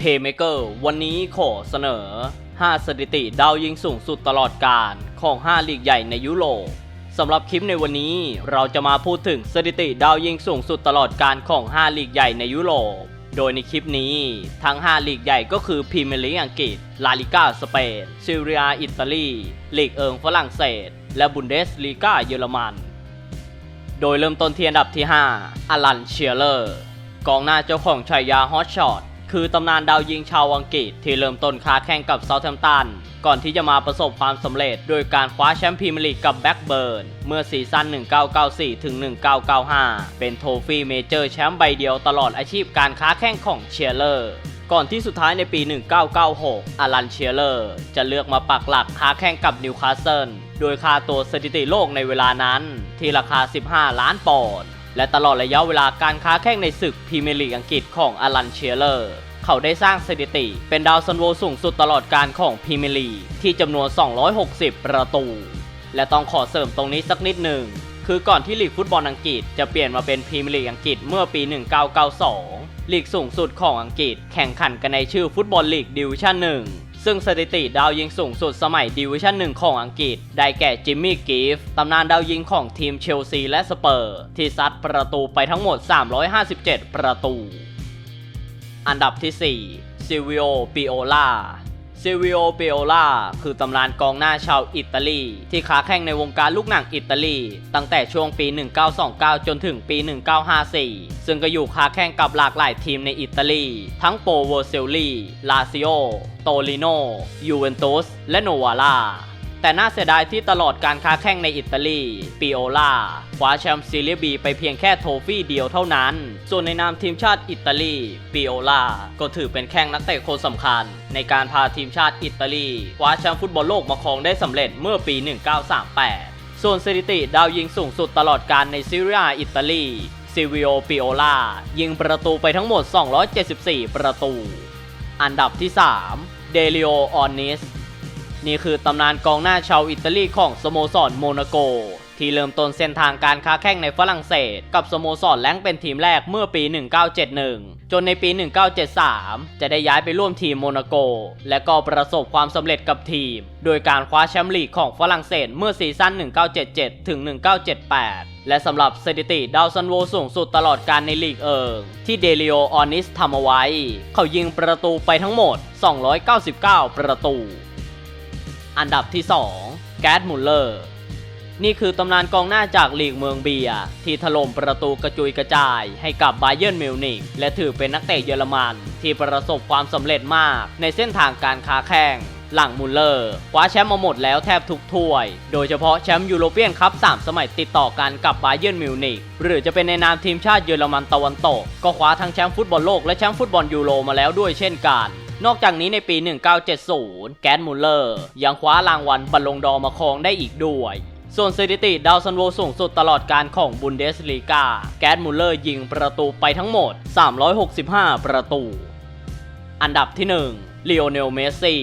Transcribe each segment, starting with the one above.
Paymaker วันนี้ขอเสนอ 5 สถิติดาวยิงสูงสุดตลอดการของ 5 ลีกใหญ่ในยุโรปสำหรับคลิปในวันนี้เราจะมาพูดถึงสถิติดาวยิงสูงสุดตลอดการของ 5 ลีกใหญ่ในยุโรป โดยในคลิปนี้ ทั้ง 5 ลีกใหญ่ก็คือพรีเมียร์ลีกอังกฤษ ลาลิก้าสเปนซีเรียอิตาลีลีกเอิงฝรั่งเศส และบุนเดสลีกาเยอรมัน โดยเริ่มต้นที่อันดับที่ 5อลันเชียเลอร์กองหน้าเจ้าของฉายาฮอตช็อต คือตำนานดาวยิงชาวอังกฤษที่เริ่มต้นค้าแข่งกับเซาท์แฮมป์ตัน ก่อนที่จะมาประสบความสำเร็จ โดยการคว้าแชมป์พรีเมียร์ลีกกับแบ็กเบิร์นเมื่อซีซั่น 1994 ถึง 1995 เป็นโทฟี่เมเจอร์แชมป์ใบเดียวตลอดอาชีพการค้าแข่งของเชียร์เลอร์ก่อนที่สุดท้ายในปี 1996อลันเชียร์เลอร์ จะเลือกมาปักหลักค้าแข่งกับนิวคาสเซิล โดยค่าตัวสถิติโลกในเวลานั้น ที่ราคา 15 ล้านปอนด์ และตลอดระยะเวลาการค้าแข่งในศึกพรีเมียร์ลีกอังกฤษของอลันเชียเลอร์ เขาได้สร้างสถิติ เป็นดาวซันโวสูงสุดตลอดการของพรีเมียร์ลีกที่จำนวน 260 ประตู และต้องขอเสริมตรงนี้สักนิดหนึ่งคือก่อนที่ลีกฟุตบอลอังกฤษจะเปลี่ยนมาเป็นพรีเมียร์ลีกอังกฤษเมื่อปี 1992 ลีกสูงสุดของอังกฤษแข่งขันกันในชื่อฟุตบอลลีกดิวิชั่นหนึ่ง ซึ่งสถิติดาวยิงสูงสุดสมัยดิวิชั่นหนึ่งของอังกฤษ ได้แก่จิมมี่กิฟตำนานดาวยิงของทีมเชลซีและสเปอร์ ที่ซัดประตูไปทั้งหมด 357 ประตู อันดับที่ 4 ซิวิโอ ปิโอลา ซิวิโอเปโอลาคือตำนานกองหน้าชาวอิตาลี ที่ค้าแข่งในวงการลูกหนังอิตาลี ตั้งแต่ช่วงปี 1929 จนถึงปี 1954 ซึ่งก็อยู่ค้าแข่งกับหลากหลายทีมในอิตาลี ทั้งโปโวเซลลีลาซิโอโตลิโนยูเวนตุสและโนวาลา แต่น่าเสียดายที่ตลอดการค้าแข่งในอิตาลีปิโอลาคว้าแชมป์ซีเรียบีไปเพียงแค่โทฟี่เดียวเท่านั้น ส่วนในนามทีมชาติอิตาลีปิโอลาก็ถือเป็นแข้งนักเตะคนสำคัญ ในการพาทีมชาติอิตาลีคว้าแชมป์ฟุตบอลโลกมาครองได้สำเร็จเมื่อปี 1938 ส่วนสถิติดาวยิงสูงสุดตลอดการในซีเรียอิตาลีซิวิโอปิโอลายิงประตูไปทั้งหมด 274 ประตู อันดับที่ 3 เดลิโอออนนิส นี่คือตำนานกองหน้าชาวอิตาลีของสโมสรโมนาโก ที่เริ่มต้นเส้นทางการค้าแข่งในฝรั่งเศส กับสโมสรแลงเป็นทีมแรกเมื่อปี 1971 จนในปี 1973 จะได้ย้ายไปร่วมทีมโมนาโก และก็ประสบความสำเร็จกับทีม โดยการคว้าแชมป์ลีกของฝรั่งเศสเมื่อซีซั่น 1977 ถึง 1978และสำหรับสถิติดาวซันโวสูงสุดตลอดการในลีกเอิงที่เดลิโอออนิสทำเอาไว้ เขายิงประตูไปทั้งหมด 299 ประตู อันดับที่ 2 แก๊สมุลเลอร์ นี่คือตำนานกองหน้าจากลีกเมืองเบียร์ที่ถล่มประตูกระจุยกระจายให้กับบาเยิร์นมิวนิกและถือเป็นนักเตะเยอรมัน ที่ประสบความสำเร็จมากในเส้นทางการค้าแข่งหลังมุลเลอร์คว้าแชมป์มาหมดแล้วแทบทุกถ้วย โดยเฉพาะแชมป์ยูโรเปียนคัพ3สมัยติดต่อกันกับบาเยิร์นมิวนิกหรือจะเป็นในนามทีมชาติเยอรมันตะวันตก ก็คว้าทั้งแชมป์ฟุตบอลโลกและแชมป์ฟุตบอลยูโรมาแล้วด้วยเช่นกัน นอกจากนี้ในปี 1970 แกนมุลเลอร์ ยังคว้ารางวัลบัลลงดอมาครองได้อีกด้วยส่วนสถิติดาวซันโวสูงสุดตลอดการของบุนเดสลีกา แกนมุลเลอร์ยิงประตูไปทั้งหมด 365 ประตู อันดับที่1ลีโอเนล เมสซี่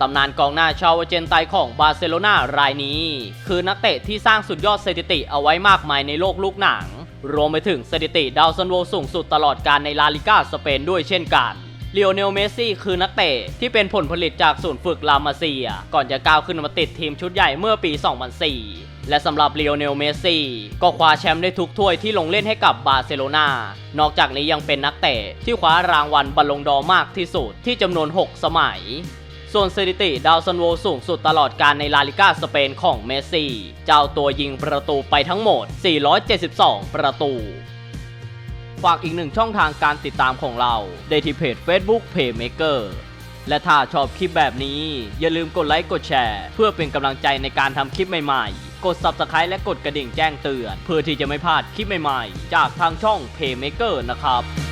ตำนานกองหน้าชาวเจนไตของบาร์เซโลนารายนี้ คือนักเตะที่สร้างสุดยอดสถิติเอาไว้มากมายในโลกลูกหนัง รวมไปถึงสถิติดาวซันโวสูงสุดตลอดการในลาลิก้าสเปนด้วยเช่นกัน ลีโอเนลเมสซี่คือนักเตะที่เป็นผลผลิตจากศูนย์ฝึกลามาเซีย ก่อนจะก้าวขึ้นมาติดทีมชุดใหญ่เมื่อปี 2004 และสำหรับลีโอเนลเมสซี่ก็คว้าแชมป์ได้ทุกถ้วยที่ลงเล่นให้กับบาร์เซโลนานอกจากนี้ยังเป็นนักเตะที่คว้ารางวัลบัลลงดอร์มากที่สุดที่จำนวน 6 สมัยส่วนสถิติดาวซันโวสูงสุดตลอดการในลาลิก้าสเปนของเมสซี่ เจ้าตัวยิงประตูไปทั้งหมด 472 ประตู ฝากอีกหนึ่งช่องทางการติดตามของเราได้ที่เพจ Facebook Paymaker และถ้าชอบคลิปแบบนี้ อย่าลืมกดไลค์กดแชร์ เพื่อเป็นกำลังใจในการทำคลิปใหม่ๆ กด Subscribe และกดกระดิ่งแจ้งเตือน เพื่อที่จะไม่พลาดคลิปใหม่ๆ จากทางช่อง Paymaker นะครับ